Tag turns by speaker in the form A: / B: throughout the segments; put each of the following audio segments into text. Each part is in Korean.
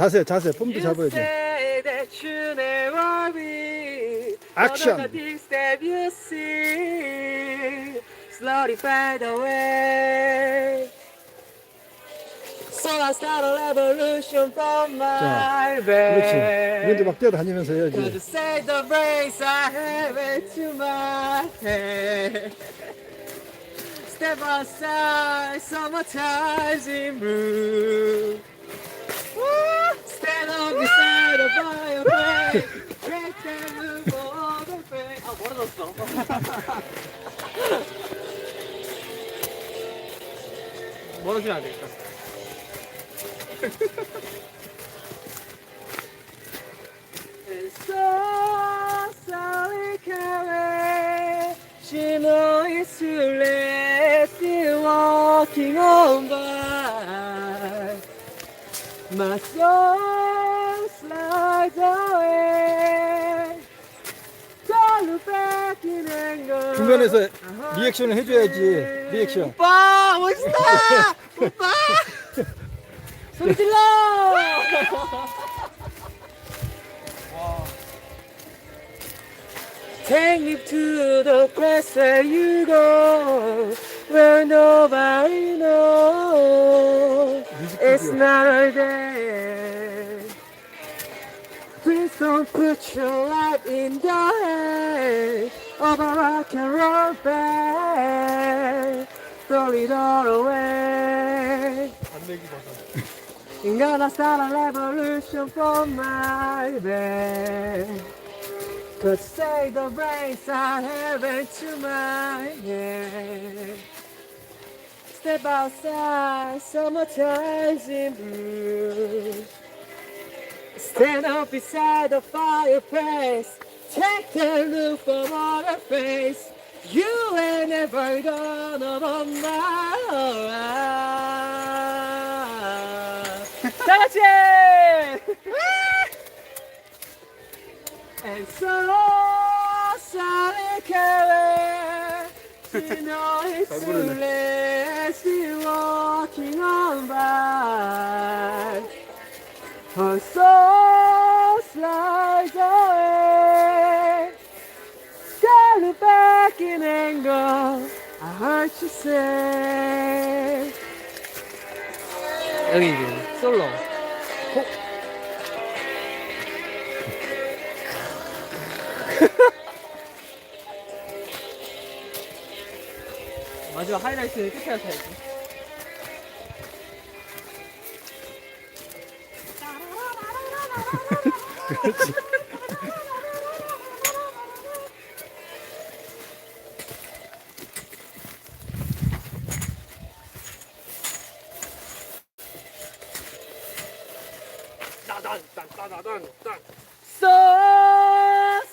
A: 자세 자세 폼도 잡아야지
B: Slowly fade away So I start a revolution from my
A: 그렇지 이런데
B: bed
A: 막 뛰어다니면서 해야지
B: say the brace I have into my head Step outside, summertime's in blue Woo! Beside the fireplace Break that loop all the way 아 멀어졌어 멀어지면 안 되겠다 And so sorry, carry. She knows it's too late, still walking on by. My soul
A: 중간에서 리액션을 해줘야지 리액션
B: 오빠 멋있다 오빠 소리 질러 Take me to the place where you go Where nobody knows It's not a day don't put your light in the head Over rock and roll bed Throw it all away. I'm gonna start a revolution from my bed Could say the brains I have into my head Step outside, summertime's in blue Stand up beside the fireplace. Take the look from all her face. You ain't never gonna run my Touch it! and so sorry, Kelly. You know it's too late. Still walking on by. In anger. I heard you say. 여기 이제 솔로. 호. 마지막 하이라이트 끝에 하셔야지.
A: 그렇지
B: そう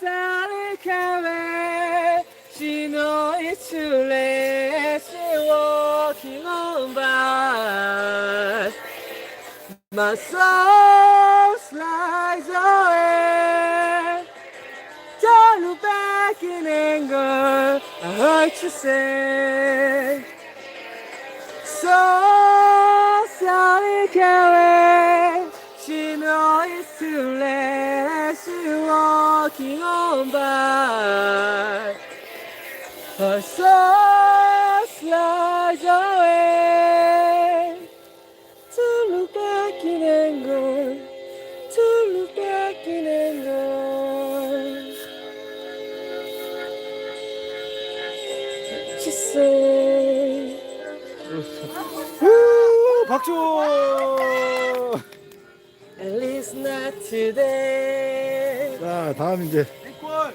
B: さりかれ死の一例死を記号ばまそう I heard you say. So
A: 다음 이제
C: 앵콜!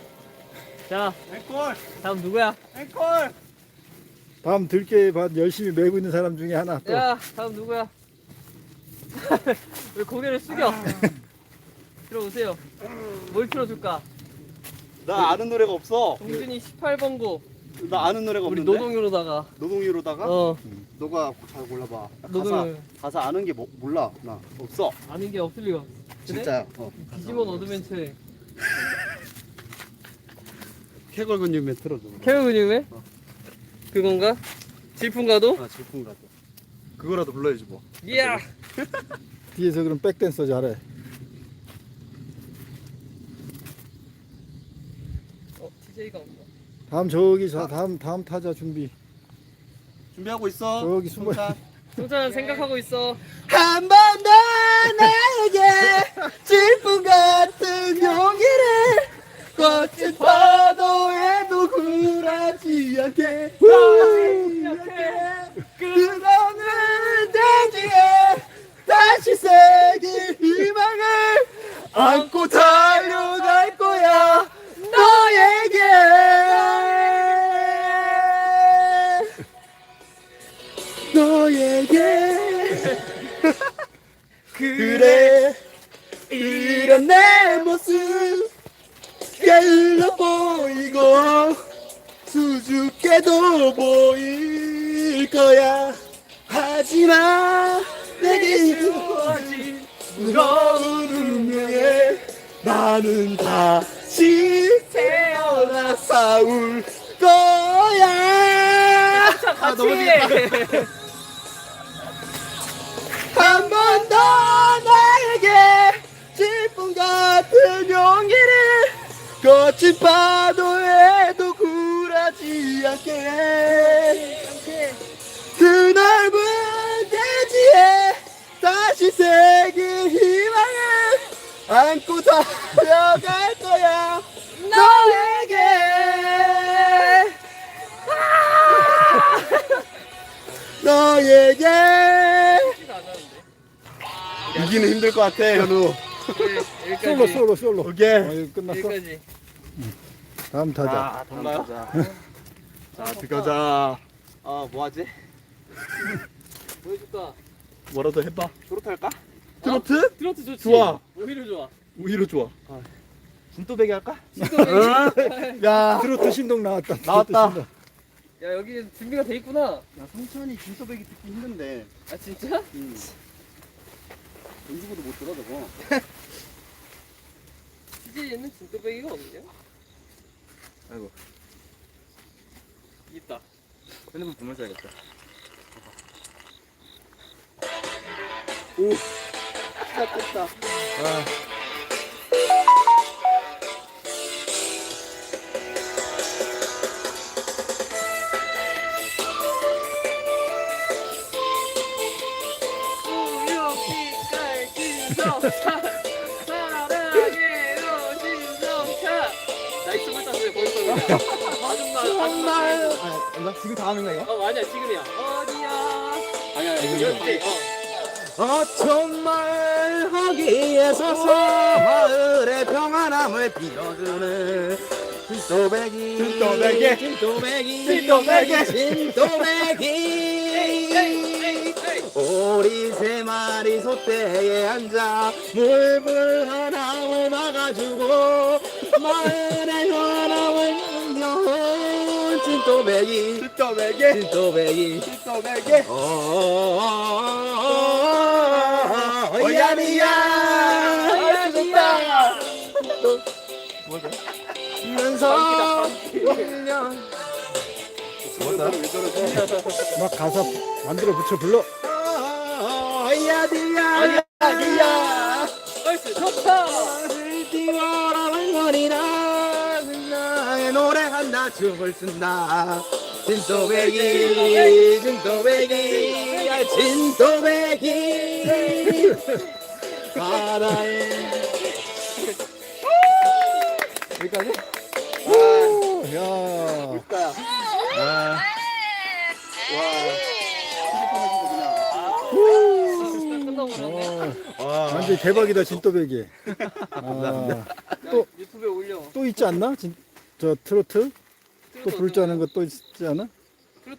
B: 자,
C: 앵콜!
B: 다음 누구야?
C: 앵콜!
A: 다음 들깨 밭 열심히 메고 있는 사람 중에 하나 또
B: 야, 다음 누구야? 왜 고개를 숙여? 들어오세요. 뭘 틀어줄까?
C: 나 아는 노래가 없어.
B: 동준이 18번고
C: 나 아는 노래가
B: 우리
C: 없는데.
B: 노동요로다가
C: 노동요로다가
B: 어
C: 너가 잘 골라봐. 나
B: 노동
C: 가사 가사 아는 게 뭐, 몰라. 나 없어.
B: 아는 게 없을 리가. 그래?
C: 진짜야. 어.
B: 디지몬 어드벤처에
C: 캐걸 근육맨 틀어줘.
B: 캐롤 근육맨? 그건가? 질풍가도?
C: 아 질풍가도. 그거라도 불러야지 뭐.
B: 이야!
A: 뒤에서 그럼 백댄서 잘해.
B: 어 TJ가 없나?
A: 다음 저기 자 다음 다음 타자 준비.
C: 준비하고 있어.
A: 저기 숨어.
C: 자,
B: 동찬 생각하고 있어.
C: 한번 더 나에게 질풍 같은 용기를 거친 파도에도 굴하지 않게. 그거는 대지에 다시 새길 희망을 안고 달려갈 거야 너에게. 너에게. 그래 이런 내 모습 게을러 보이고 수줍게도 보일 거야. 하지마 내게 주어진 무거운 운명에 나는 다시 태어나 싸울 거야. 아,
B: 같이.
C: 한번 더 나에게 질풍 같은 용기를 거친 파도에도 굴하지 않게 그 넓은 대지에 다시 새길 희망을 안고 달려갈 거야 너에게 너에게 이기는 힘들 것 같아 현우
A: 솔로 솔로 솔로.
C: 오케이.
A: 어, 이거 끝났어.
B: 여기까지.
A: 다음 타자.
C: 자 달라요? 자 들어가자 아 뭐 하지?
B: 뭐 해줄까?
C: 뭐라도 해봐 트로트 할까? 트로트?
B: 어? 트로트 좋지.
C: 좋아.
B: 오히려 좋아.
C: 오히려 좋아 진또배기 할까?
A: 야 트로트 신동 나왔다. 트로트
C: 나왔다.
A: 신동.
B: 야 여기 준비가 돼 있구나.
C: 야 성천이 진또배기 듣기 힘든데
B: 아 진짜?
C: 응. 연주고도 못 들어 저거
B: TJ에는 진또배기가 없냐?
C: 아이고.
B: 있다.
C: 핸드폰 보면서 해야겠다. 오. 시작했다
A: 아,
B: 우유빛깔 진성 아줌마 아,
C: 나 지금 다 하는 거야?
B: 어 아니야 지금이야. 어디야?
C: 아니야
B: 이렇게. 어.
C: 어촌 마을 거기에 서서 마을의 평안함을 빌어주는 진또배기.
A: 진또배기.
C: 진또배기.
A: 진또배기.
C: 진또배기. 오리 세 마리 소떼에 앉아 물불 하나를 막아주고 마을의 풍겨온 진또배기. 진또배기. 진또배기. 진또배기 어야미야. 어야미야. 면서.
A: 년막 가사 만들어 붙여 불러.
C: 어야디야. 어야디야.
B: 좋다
C: 뛰어라는 거리나 나의 노래 한다 춤을 춘다 진또배기 진또배기 야 진또배기 바다에 여기까지?
A: 오, 야. 아, 어,
C: 와
A: 완전 대박이다 진또배기. 아, 또-
B: 유튜브에 올려
A: 또 있지 않나? 진, 저 트로트? 또거또 있지 않아?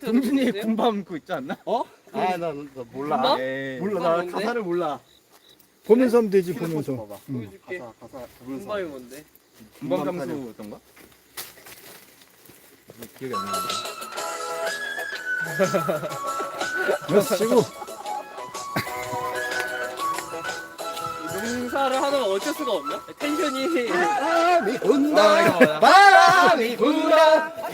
B: 동준이
C: 군밤 그 있지 않나? 어? 아 나 나 몰라
B: 군밤?
C: 에이.
B: 군밤
C: 몰라 나
B: 뭔데?
C: 가사를 몰라
A: 보면서 하면 되지 보면서.
C: 좀 봐봐.
A: 응.
B: 보여줄게
C: 가사 가사 보면서
B: 군밤이 뭔데?
C: 군밤감수던가? 기억이 안 나는데
A: 치고
B: 농사를 하는 건 어쩔 수가 없나? 텐션이.
C: 바람이 분다.
B: 아.
C: 바람이 불어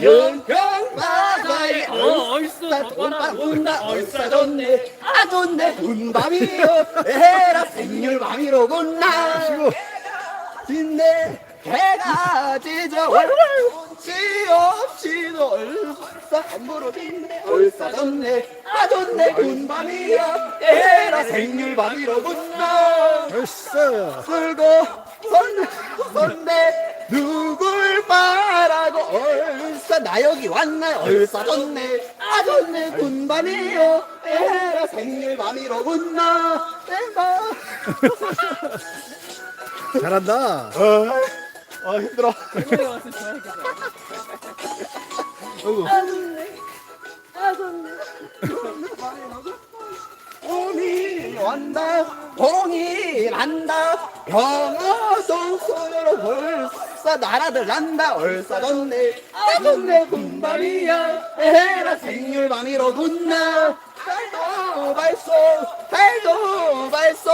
C: 연평 바다에 얼싸 온다. 얼싸 좋네. 아 좋네. 군밤이요 에라. 생률밤이로구나 해가 지져 원 치 없이도 얼싸 함부로 빈네 얼싸 좋네. 아 좋네 군밤이요 에라 생률밤이로구나.
A: 벌써
C: 풀고 손, 손대 누굴 바라고 얼싸. 나 여기 왔나? 얼싸 좋네. 아 좋네 군밤이요 에라 생일밤이로구나. 내가.
A: 잘한다.
D: 아 힘들어.
C: 봄이 왔다 봄이 난다. 병어송 소리로 벌써 나라들 난다. 얼싸 좋네. 아 좋네 군밤이야. 에라 생일밤이로구나. 달도 발소 달도 발소.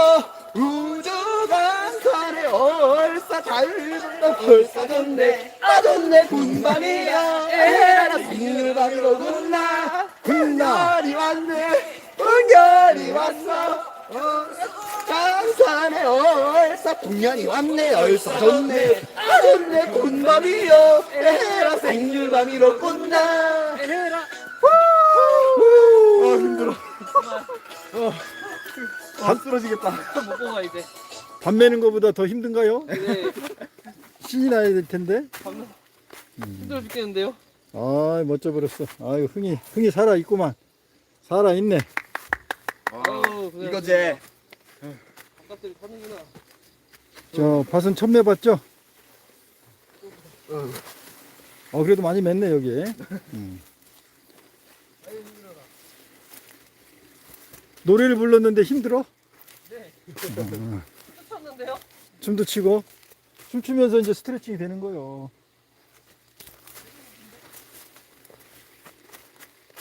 C: 우주 강산에 얼 싸잘 불다. 얼싸 좋네. 아 좋네. 군밤이야. 에라 생일밤이로구나. 군날이 왔네. 풍년이 왔어. 어, 강산에 얼싸. 풍년이 왔네. 얼싸 좋네. 아 좋네. 군밤이요 에라. 생일밤이로 꽃나. 에라.
D: 아 힘들어. 안 쓰러지겠다.
C: 먹고 가 이제
A: 밥 매는 것보다 더 힘든가요?
C: 네
A: 신이 나야 될 텐데.
C: 힘들어 죽겠는데요
A: 아 멋져 버렸어. 아유 흥이 흥이 살아 있구만. 살아 있네.
C: 아우
D: 이거지.
C: 바깥들이 타는구나
A: 저 밭은 처음 매봤죠? 어 그래도 많이 맸네 여기. 음. 노래를 불렀는데 힘들어?
C: 탔는데요
A: 춤도 추고 춤추면서 이제 스트레칭이 되는 거요.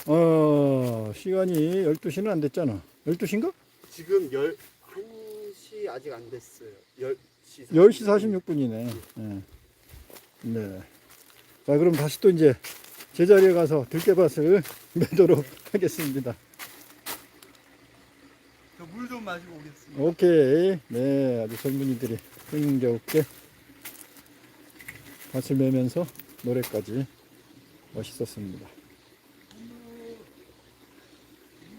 A: 어 시간이 12시는 안 됐잖아. 12시인가?
E: 지금 1 1시 아직 안 됐어요. 10시
A: 10시 46분이네. 네. 네. 자, 그럼 다시 또 이제 제자리에 가서 들깨밭을 매도록 하겠습니다.
D: 물 좀 마시고 오겠습니다.
A: 오케이. 네, 아주 젊은이들이 흥겨웃게 밭을 매면서 노래까지 멋있었습니다.